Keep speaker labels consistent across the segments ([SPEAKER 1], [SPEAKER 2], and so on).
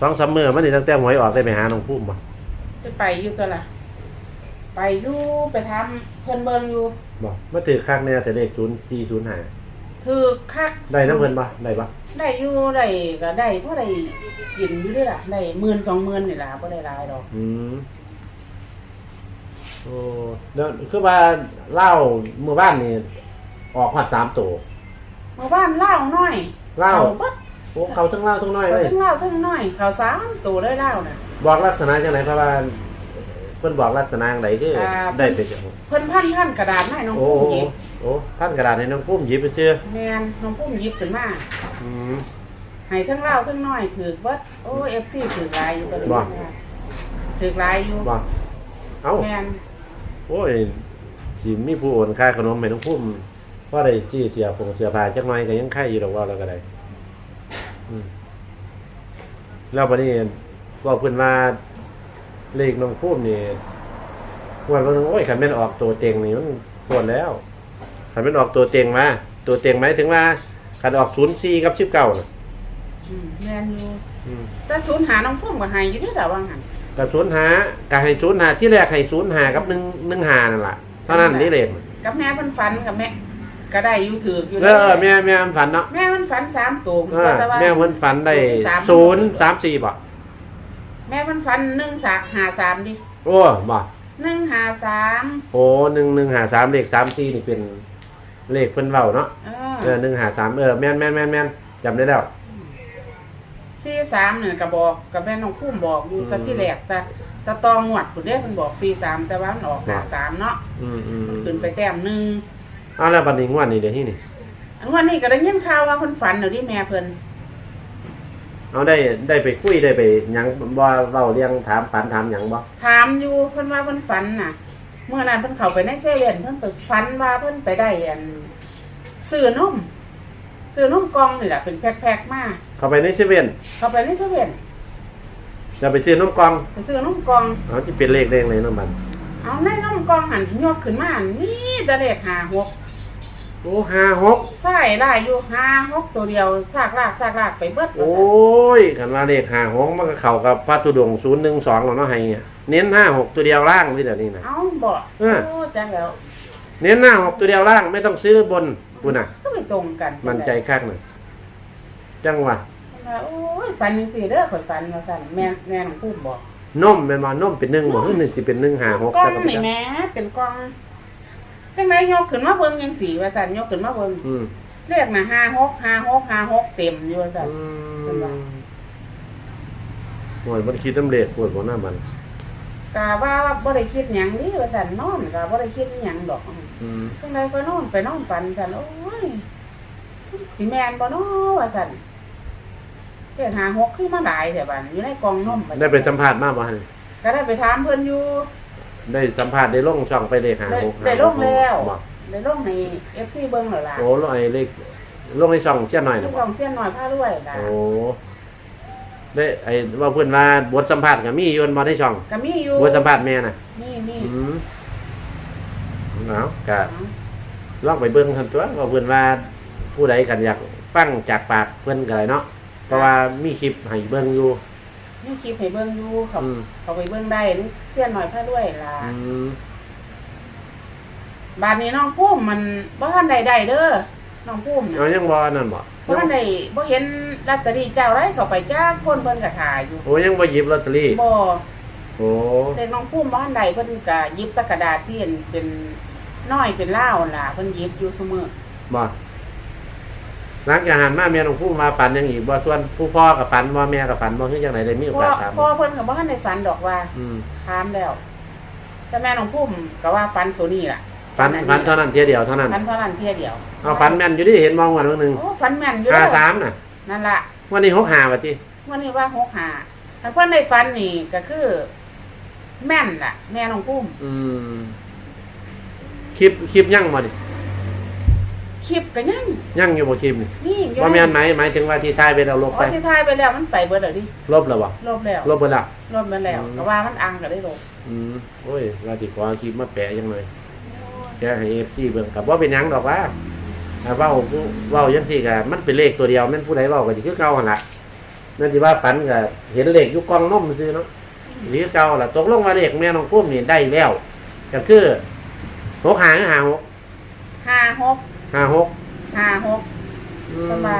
[SPEAKER 1] สองสามมื้อมันนี่ตั้งแต่หวยออกได้ไปหาน้องพุ่มบ่
[SPEAKER 2] จะไปอยู่ตัวละไปอยู่ไปทำเพิ่นเบิ่งอยู่
[SPEAKER 1] บ่มาถือคักแน่แต่เลขศูนย์ที่ศูนย์หา
[SPEAKER 2] ถือคัก
[SPEAKER 1] ได้น้ำเพิ่นบ่ได้บ่
[SPEAKER 2] ได้อยู่ได้ก็ได้เพราะได้กินอยู่ด้วยล่ะได้หมื่นสองหมื่นนี่ล่ะบ่ได้หลายดอก
[SPEAKER 1] อืมโอ้แล้วคือว่าเล่าเมื่อบ้านนี่ออกฮอดสามตัว
[SPEAKER 2] เมื่อบ้านเล่าน้อย
[SPEAKER 1] เล่า
[SPEAKER 2] เบัด
[SPEAKER 1] โอ้เขาทั้งเล่าทั้งน้อย
[SPEAKER 2] เขา
[SPEAKER 1] เลย
[SPEAKER 2] ทั้งเล่าทั้งน้อยเขาสามตัวได้เล่าน่ะ
[SPEAKER 1] บอกลักษณะจังไหนเพราะว่าเพิ่นบอกลักษณะจังไดคือ
[SPEAKER 2] อ่า
[SPEAKER 1] ได้ไปจัง
[SPEAKER 2] เพิ่นพันพันกระดาษให้น้อง
[SPEAKER 1] โอ้
[SPEAKER 2] ปุ้ม
[SPEAKER 1] โห
[SPEAKER 2] หยิบ
[SPEAKER 1] โอ้ท่านกระดาษให้น้องพุ่มหยิบไปเชื่อ
[SPEAKER 2] แม่นน้องปุ้มหยิบขึ้นมา
[SPEAKER 1] อืม
[SPEAKER 2] ให้ทั้งเล่าทั้งน้อยถือเบัดโอ้ FC ถือหลายอยู่ก็เลย
[SPEAKER 1] บ่
[SPEAKER 2] ถือหลายอยู่
[SPEAKER 1] บอกเอ้า
[SPEAKER 2] แม่น
[SPEAKER 1] โอ้ยสิมีผู้โอนค่าขนมให้น้องพุ่มเพราะได้ชื่อเสียผงเสียผ้าจักหน่อยก็ยังไข่อยู่ดอกว่าแล้วก็ได้อืม แล้วบัดนี้ว่าเพิ่นว่าเลขน้องพุ่มนี่วันวันหนึงโอ้ยคันแม่นออกตัวเต็งนี่มันปวดแล้วคันแม่นออกตัวเต็งมาตัวเต็งหมายถึงว่าคันออก04กับ19น่ะ
[SPEAKER 2] อืมแม่นอยู่
[SPEAKER 1] อืม
[SPEAKER 2] แต่ศูนย์หาน้องปุ้มก็ให้อยู่เด้อล่ะว่างั้น
[SPEAKER 1] กับศูนย์หากับให้ศูนย์หาที่แรกให้ศูนย์หากับหนึ่งหนึ่งหานั่นแหละเท่านั้นนี่เลข
[SPEAKER 2] กับแม่เพิ่นฝันกับแม่ ก็ได้อยู่ถืออยู่
[SPEAKER 1] เออแม่แม่มันฝันเนาะ
[SPEAKER 2] แม่มันฝันสามตัว
[SPEAKER 1] เออ
[SPEAKER 2] แต่ว่า
[SPEAKER 1] แม่มันฝันได้
[SPEAKER 2] ตัวที่สาม
[SPEAKER 1] ศูนย์สามสี่บ่
[SPEAKER 2] แม่มันฝันหนึ่งสาหาสามดิ
[SPEAKER 1] โอ้บ่
[SPEAKER 2] หนึ่งหาสาม
[SPEAKER 1] โอ้หนึ่งหนึ่งหาสามเลขสามสี่นี่เป็นเลขเพิ่นเว้าเนาะ
[SPEAKER 2] เอ
[SPEAKER 1] เอ
[SPEAKER 2] อ
[SPEAKER 1] อหนึ่งหาสามเออแม่นแม่นแม่นแม่นจำได้แล้ว
[SPEAKER 2] สี่สามเนี่ยก็บอกกับแม่น้องพุ่มบอกอยู่
[SPEAKER 1] อืม
[SPEAKER 2] แต่ที่แรกแต่แต่ตองหวดคุณเด้เพิ่นบอกสี่สามแต่ว่ามันออกหาสามเนาะ
[SPEAKER 1] อืมอืมอืม
[SPEAKER 2] ขึ้นไปแต้มหนึ่ง
[SPEAKER 1] เอาแล้วบัดนี้งวดนี้เดี๋ยวที่นี่
[SPEAKER 2] อันวันนี้ก็ได้ยินข่าวว่าเพิ่นฝันเดี๋ยวที่แม่เพิ่น
[SPEAKER 1] เอาได้ได้ไปคุยได้ไปหยังบ่เว้าเรื่องถามฝันถามหยังบ่
[SPEAKER 2] ถามอยู่เพิ่นว่าเพิ่นฝันน่ะ เมื่อนั้นเพิ่นเข้าไปในเซเว่นเพิ่นไปฝันว่าเพิ่นไปได้อันซื้อนมซื้อนมกล่องนี่แหละเป็นแพ็คๆมา
[SPEAKER 1] เข้าไปในเซเว่น
[SPEAKER 2] เข้าไปในเซเว่น
[SPEAKER 1] จะไปซื้อนมกล่อง
[SPEAKER 2] ไปซื้อนมกล่อง
[SPEAKER 1] เอาที่เป็นเลขเลขเลยน้ำมัน
[SPEAKER 2] เอาในนมกล่องหันยกขึ้นมานี่แต่เลขหาหก
[SPEAKER 1] โอ้ห้าหก
[SPEAKER 2] ใส่ได้อยู่หาหกตัวเดียวซากลากซากลากไปเบิด
[SPEAKER 1] โอ้ยขันว่าเลขห้าหกมันก็เข้ากับพระตุดงศูนย์หนึ่งสองแล้วเนาะให้อะเน้นห้าหกตัวเดียวล่างนี่เดี๋ยวนี้นะ
[SPEAKER 2] เอาบ่
[SPEAKER 1] เออ
[SPEAKER 2] โอ้จังแล้ว
[SPEAKER 1] เน้นห้าหกตัวเดียวล่างไม่ต้องซื้อบนบุญน่ะ
[SPEAKER 2] ก็ไม่ตรงกัน
[SPEAKER 1] มันใจคักหน่อยจังหวะ
[SPEAKER 2] ว่าโอ้ยฝันจังซี่เด้อข่อยฝันว่าซั่นแม่แม่น้องพูดบอก
[SPEAKER 1] นมเป็นมานมเป็นหนึ่งบ่คือหนึ่งสิเป็นหนึ่งห้าหก
[SPEAKER 2] กล้อง
[SPEAKER 1] แต่ก็ไม่
[SPEAKER 2] นี่
[SPEAKER 1] ได้
[SPEAKER 2] แม่เป็นกล้อง จังไดยกขึ้นมาเบิ่งจังซี่ว่าซั่นยกขึ้นมาเบิ่ง
[SPEAKER 1] อืม
[SPEAKER 2] เลขน่ะ5 6 5 6 5 6เต็มอยู่ว่าซั่น
[SPEAKER 1] อื
[SPEAKER 2] เป็นว่า
[SPEAKER 1] มโอ้ยมันคิดน้ำเลขปวดหัวหน้ามัน
[SPEAKER 2] กะว่าบ่ได้คิดหยังดิว่าซั่นนอนก็บ่ได้คิดหยังดอก
[SPEAKER 1] อืม
[SPEAKER 2] จังไดก็นอนไปนอนฝันซั่นโอ้ยสิแม่นบ่เนาะว่าซั่นเลข5 6คือมาหลายแต่บัดอยู่ในกล่องนมบั
[SPEAKER 1] ได้ไปสัมภาษณ์มาบ่ฮะนี่
[SPEAKER 2] ก็ได้ไปถามเพิ่นอยู่
[SPEAKER 1] ได้สัมภาษณ์ได้ลงช่องไปเลขห้า
[SPEAKER 2] ได้
[SPEAKER 1] หก
[SPEAKER 2] ได้ลงแล้ว
[SPEAKER 1] บ่
[SPEAKER 2] ได้ลงให้ FC เบิ่งแล้วล่ะ
[SPEAKER 1] โอ้ลงไอ้เลขลงในช่องเชี่ยหน่อย
[SPEAKER 2] ลู
[SPEAKER 1] นะ
[SPEAKER 2] ก
[SPEAKER 1] บ่
[SPEAKER 2] กองเสี้ยนน้อยพาด้วยล่ะ
[SPEAKER 1] โอ้ได้ไอ้ว่าเพื่อนว่าบทสัมภาษณ์กับมีโยนมาได้ช่อง
[SPEAKER 2] ก็มีอยู่
[SPEAKER 1] บทสัมภาษณ์แม่น่ะ
[SPEAKER 2] นี่นี่
[SPEAKER 1] อืมเอากะลองไปเบิ่งทันตัวว่าเพื่อนว่าผู้ใดกันอยากฟังจากปากเพื่อนกันเลยเนาะเพราะว่ามีคลิปให้เบิ่งอยู่
[SPEAKER 2] นี่คลิปให้เบิ่งอยู่เขา
[SPEAKER 1] อืม
[SPEAKER 2] เขาไปเบิ่งได้ลูกเสี้ยนน้อยพาด้วยล่ะ
[SPEAKER 1] อืม
[SPEAKER 2] บาดนี้น้องพุ่มมันบ่ทันได้ได้เด้อน้องพุ่ม
[SPEAKER 1] เอา
[SPEAKER 2] น่ะ
[SPEAKER 1] ยังบ่นั่นบ่
[SPEAKER 2] บ่ทันได้บ่เห็นลอตเตอรี่เจ้าไรเข้าไปจ้าคนเพิ่นก็ถ่ายอยู่
[SPEAKER 1] โอ้ยังบ่หยิบลอตเตอรี่
[SPEAKER 2] บ่
[SPEAKER 1] โอ้
[SPEAKER 2] แต่น้องพุ่มบ่ทันได้เพิ่นก็หยิบแตะกระดาษที่เห็นเป็นน้อยเป็นล่าวล่ะเพิ่นหยิบอยู่ซุมื้อ
[SPEAKER 1] บ่ หลังจากหันมาแม่น้องผู้มาฝันยังอีกบ่ส่วนผู้พ่อกับฝันบ่แม่กับฝันบ่คือจังไดได้มีโอ
[SPEAKER 2] พ่อกา
[SPEAKER 1] สถาม
[SPEAKER 2] พ่อเพิ่นก็บ่ทันได้ฝันดอกว่า
[SPEAKER 1] อืม
[SPEAKER 2] ถามแล้ว แต่แม่น้องพุ่มก็ว่าฝันตัวนี้ล่ะ
[SPEAKER 1] ฝันฝันเท่านั้นเทียเดียวเท่านั้น
[SPEAKER 2] ฝันเท่านั้นเที่ยเดียว
[SPEAKER 1] เอาฝันแม่นอยู่ดิเห็นมองวันวันหนึ่ง
[SPEAKER 2] โอ้ฝันแม่นอยู่
[SPEAKER 1] ห้า
[SPEAKER 2] แล้ว
[SPEAKER 1] สามน่ะ
[SPEAKER 2] นั่นล่ะ
[SPEAKER 1] วันนี้หกหาว่ะจี
[SPEAKER 2] วันนี้ว่าหกหาถ้าเพิ่นได้ฝันนี่ก็คือ แม่นล่ะ แม่น้องพุ่ม
[SPEAKER 1] อืมคลิปคลิปยั่งบ่ดิ
[SPEAKER 2] คลิปก็ยัง
[SPEAKER 1] ยั่งอยู่บ่คลิปนี่
[SPEAKER 2] นี่อยู่
[SPEAKER 1] ว่าแม่นไหมหมายถึงว่าที่ท้ายไปเราลบ
[SPEAKER 2] โอ้
[SPEAKER 1] ไป
[SPEAKER 2] ที่ทายไปแล้วมันไปเบิดแล้วดิ
[SPEAKER 1] ลบแล้วบ่
[SPEAKER 2] ลบแล้ว
[SPEAKER 1] ลบไปแล้ว
[SPEAKER 2] ลบไปแล้ว
[SPEAKER 1] อืม
[SPEAKER 2] ก็ว่ามันอังก็ได้ลบ
[SPEAKER 1] อืมโอ้ยว่าสิขอคลิปมาแปะยังไงแกให้ FC เบิ่งกับว่าเป็นหยังดอกว่าถ้าเว้าผู้เว้าจังซี่ก็มันเป็นเลขตัวเดียวแม่นผู้ใดเว้าก็สิคือเก่าหั่นล่ะนั่นที่ว่าฝันก็เห็นเลขอยู่กองนมซื้อเนาะหรือเก่าล่ะตกลงว่าเลขแม่น้องพุ่มนี่ได้แล้วก็คือหกหางหาหก
[SPEAKER 2] ห้าหก
[SPEAKER 1] หาหก
[SPEAKER 2] ห้าหก
[SPEAKER 1] อื
[SPEAKER 2] ก็
[SPEAKER 1] ม
[SPEAKER 2] มา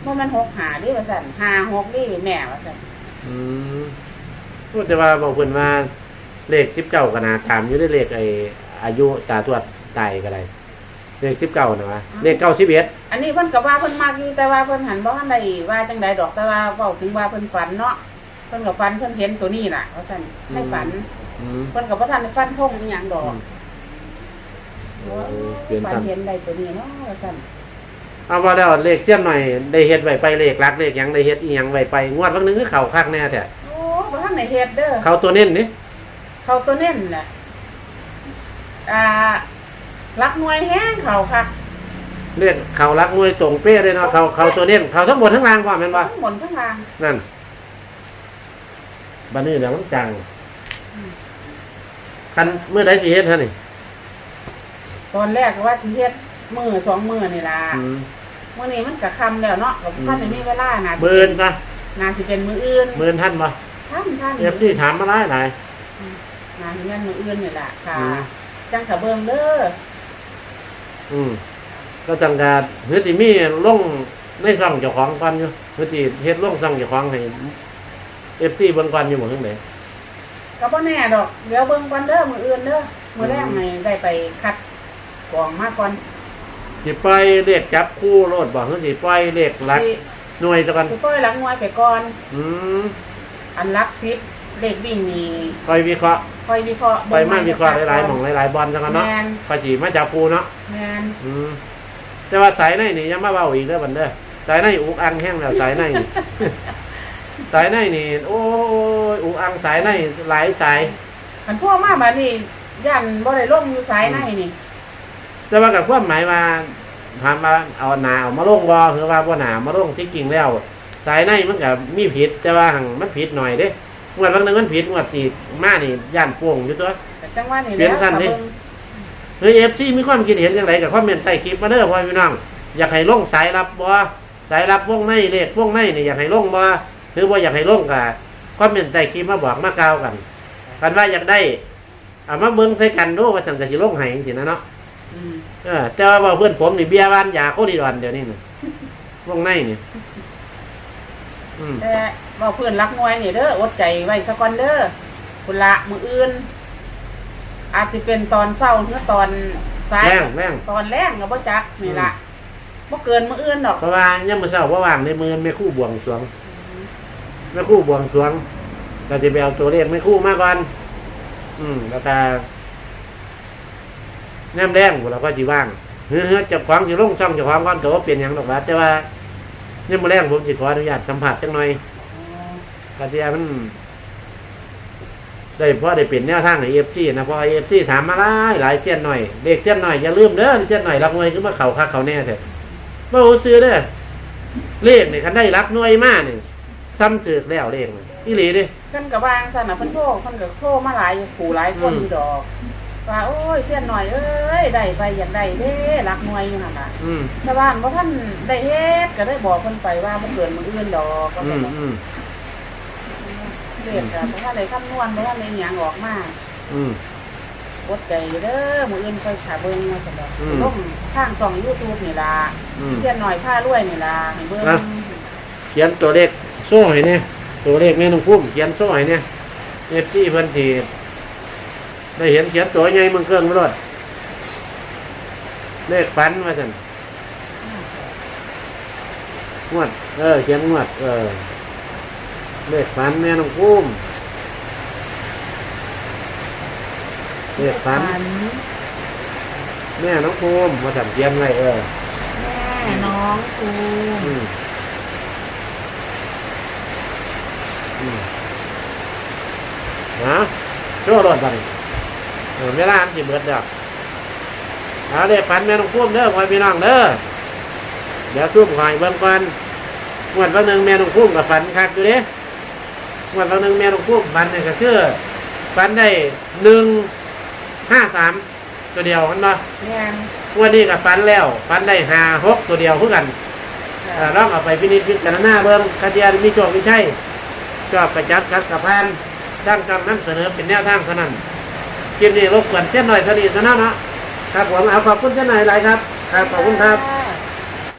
[SPEAKER 2] เพราะมันหกหาดิว่าสั่นห้าหกดิแม่ว่าสั่น
[SPEAKER 1] อืมพูดแต่ว่าบอกเพิ่นว่าเลขสิบเก้าก็นาตามอยู่ในเลขไอ้อายุตาทวดตายก็ได้เลขสิบเก้านะวะเลขเก้าสิบเอ็ด
[SPEAKER 2] อันนี้เพิ่นก็ว่าเพิ่นมากอยู่แต่ว่าเพิ่นหันบ่ทันได้ว่าจังใดดอกแต่ว่าเว้าถึงว่าเพิ่นฝันเนาะเพิ่นก็ฝันเพิ่นเห็นตัวนี้ล่ะว่าซั่นในฝัน
[SPEAKER 1] อืม
[SPEAKER 2] เพิ่นก็บ่ทันได้ฟันธงอีหยังดอก
[SPEAKER 1] โอ้เปลี่ยน
[SPEAKER 2] ฝัน
[SPEAKER 1] ซ้
[SPEAKER 2] เห็นได้ตัวนี้เนาะว่าซั่นำ
[SPEAKER 1] เอาว่าแล้วเลขเสี้ยนหน่อยได้เฮ็ดไว้ไปเลขรักเลขหยังได้เฮ็ดอีหยังไว้ไปงวดวันหนึงคือเข่าคักแน่แท้
[SPEAKER 2] โอ้บ่ทันได้เฮ็ดเด้อ
[SPEAKER 1] เข่าตัวเน้นนี่
[SPEAKER 2] เขาตัวเน้นน่ะ อ่า รักหน่วยแห้งเขาค่ะ
[SPEAKER 1] เลขเข่ารักมวยตรงเป๊ะเลยเนาะเข่าเข่าตัวเน้นเข่าทั้งบนทั้งล่างว่าแม่นบ่
[SPEAKER 2] ทั้งบนทั้งล่าง
[SPEAKER 1] นั่นบัดนี้เดี๋ยวมันจังคันเมื่อใดสิเฮ็ดฮะนี่
[SPEAKER 2] ตอนแรกก็ว่าสิเฮ็ดมือสองมือนี่ล่ะ
[SPEAKER 1] อืม
[SPEAKER 2] มื้อนี้มันก็ค่ำแล้วเนาะก็ท่านได้มีเวลาน่ะ
[SPEAKER 1] หมื่นนะ
[SPEAKER 2] น่าสิเป็นมื้ออื่น
[SPEAKER 1] หมื่นท่านบ่
[SPEAKER 2] ท่านท่าน
[SPEAKER 1] เอฟซีถามมาหลายหลาย
[SPEAKER 2] น่าสิแม่นมื้ออื่นนี่ล่ะค่ะ
[SPEAKER 1] อืม
[SPEAKER 2] จังกะเบิ่งเด้อ
[SPEAKER 1] อืมก็จังกาเฮือสิมีลงในช่องเจ้าของก่อนอยู่เฮือสิเฮ็ดลงช่องเจ้าของให้เอฟซีเบิ่งก่อนอยู่หมดทั้งไหน
[SPEAKER 2] ก็บ่แน่ดอก เดี๋ยวเบิ่งก่อนเด้อมื้ออื่นเด้อมื้อแรกให้ได้ไปคัด กรองมาก่อน
[SPEAKER 1] สิปล่อยเลขจับคู่โลดบ่เฮือสิปล่อยเลขหลัก
[SPEAKER 2] สิ
[SPEAKER 1] หน่วยตะกัน
[SPEAKER 2] สิปล่อยหลักหน่วยไปก่อน
[SPEAKER 1] อืม
[SPEAKER 2] อันหลัก10เลขวิ่งนี่
[SPEAKER 1] ปล่อยวิเคราะห์
[SPEAKER 2] ค่อยวิเคราะห์
[SPEAKER 1] ปล่อยมาวิเคราะห์หลายๆหม่องหลายๆบอลจังกันเนาะ
[SPEAKER 2] แม่น
[SPEAKER 1] พอสิมาจับคู่เนาะ
[SPEAKER 2] แม่น
[SPEAKER 1] อืมแต่ว่าสายในนี่ยังมาเว้าอีกเด้อบัดเด้อสายในอุกอังแห้งแล้วสายในนี่สายในนี่โอ้ยอุกอังสายในหลายสาย
[SPEAKER 2] อันทั่วมาบัดนี้ย่านบ่ได้ลงอยู่สายในนี่
[SPEAKER 1] แต่ว่ากับความหมายว่าถามว่าเอาหนาเอามาลงบอคือว่าบ่หนามาลงที่จริงแล้ว สายในมันก็มีผิดแต่ว่าหังมันผิดหน่อยเด้งวดบางหนึงมันผิดงวดที่มานี่ย่านโป่งอยู่ตัว
[SPEAKER 2] แต่จังว่านี่
[SPEAKER 1] เปลี่ยนสั้นดิ
[SPEAKER 2] ก็เบิ่ง
[SPEAKER 1] เฮ้ย FC มีความคิดเห็นจังไดกับคอมเมนต์ใต้คลิปมาเด้อพ่อพี่น้องอยากให้ลงสายรับบ่สายรับวงในเลขวงในนี่อยากให้ลงบ่หรือว่าอยากให้ลงก็คอมเมนต์ใต้คลิปมาบอกมากล่าวกันกันว่าอยากได้เอามาเบิ่งใส่กันดูว่าจังก็สิลงให้จังซี่นะเนาะ
[SPEAKER 2] อืม
[SPEAKER 1] เออแต่ว่าเพื่อนผมนี่เบียร์บ้านยาโคดีดอนเดี๋ยวนี้นี่วงในนี่อืม
[SPEAKER 2] แต่ว่าเพื่อนรักมวยนี่เด้ออดใจไว้สักก่อนเด้อคุณละมืออื่น อาจจะเป็นตอนเศร้าหรือตอนสาย
[SPEAKER 1] แรงแรง
[SPEAKER 2] ตอนแรงก็บ่จักนี่ล่ะบ่เกินมืออื่นดอก
[SPEAKER 1] เพราะว่ายังมือเช้าว่าว่างในมือไม่คู่บวงสรวงไม่คู่บวงสรวงเราจะไปเอาตัวเลขไม่คู่มาก่อน อืมแล้วแต่ แนมแดงเราก็จีว่างเฮ้ยจับควางจะลงช่องจะควางก่อนแต่ว่าเปลี่ยนอย่างดอกว่าแต่ว่าเนี่ยมาแรงผมจะขออนุญาตสัมผัสจังหน่อยกระเทียมมันได้เพราะได้เป็นแนวทางในเอฟซีนะเพราะเอฟซีถามมาหลายหลายเส้นหน่อยเด็กเส้นหน่อยอย่าลืมเด้อเส้นหน่อยรักหน่วยขึ้นมาเข่าคักเขาแน่เถอะว่าโอซื้อเด้อเลขนี่ยคันได้รักหน่วยมากเนี่ยซ้ำถือแล้วเลขนี่อีหลีดิ
[SPEAKER 2] เพิ่นก็วางซั่นน่ะเพิ่นโทรเพิ่นก็โทรมาหลายอยู่ผู้หลายคนดอก ยเสี้ยนหน่อยเอ้ยได้ไปอยากได้เด้รักมวยอยู่หั่นน่ะ
[SPEAKER 1] อืม
[SPEAKER 2] แต่ว่าบ่ทันได้เฮ็ดก็ได้บอกเพิ่นไปว่าบ่เกินมื้ออื่นดอกก็
[SPEAKER 1] อื
[SPEAKER 2] บ่
[SPEAKER 1] ม
[SPEAKER 2] บอก
[SPEAKER 1] อืม
[SPEAKER 2] เรียกก็บ่ทันได้คำนวณบ่ทันได้หยังออกมา
[SPEAKER 1] อืม
[SPEAKER 2] อดใจเด้อมื้ออื่นค่อยขาเบิ่งว่าซั่นดอก
[SPEAKER 1] อืม
[SPEAKER 2] ลงทางช่อง YouTube นี่ล่ะ
[SPEAKER 1] อืม
[SPEAKER 2] เสี้ยนหน่อยผ้ารวยนี่ล่ะให้เบิ่ง
[SPEAKER 1] อะ เขียนตัวเลขโซ่ให้เนี่ยตัวเลขแม่น้องพุ่มเขียนโซ่ให้เนี่ยเอฟซีเพิ่นสี ได้เห็นเขียนตัวใหญ่มึงเครื่องไม่รอดเลขฟันว่าจันงวด เออ เขียนงวด เออ เลขฝันแม่น้องพุ่มเลขฝัน แม่น้องพุ่มมาสั่งเขียนไว้เออ
[SPEAKER 2] แม่น้องกู
[SPEAKER 1] อืมอืมนะชั่วรอดบัดนเออเวลาอันสิเบิดดอกเอาเลขฝันแม่น้องพุ่มเด้อพ่อพี่น้องเด้อเดี๋ยวซุ่มคอยเบิ่งก่อนงวดวันหนึ่งแม่น้องพุ่มกับฝันคักอยู่เด้งวดวันหนึ่งแม่น้องพุ่มฝันเนี่ยก็คือฝันได้หนึ่งห้าสามตัวเดียวมันบ่
[SPEAKER 2] แม่น
[SPEAKER 1] งวดนี้กับฝันแล้วฝันได้ห้าหกตัวเดียวคือกัน
[SPEAKER 2] ค
[SPEAKER 1] เอ่อลองเอาไปพินิจพิจารณาเบิ่งคดีมีโชคมีชัยชอบกระจัดกัดกระพานดังกำนั้นเสนอเป็นแนวทางเท่านั้น คลิปนี้รบกวนเส้นหน่อยเท่านี้เท่านั้นเนาะครับผมเอาขอบคุณเส้นหน่อยหลายครับ ครับขอบคุณครับ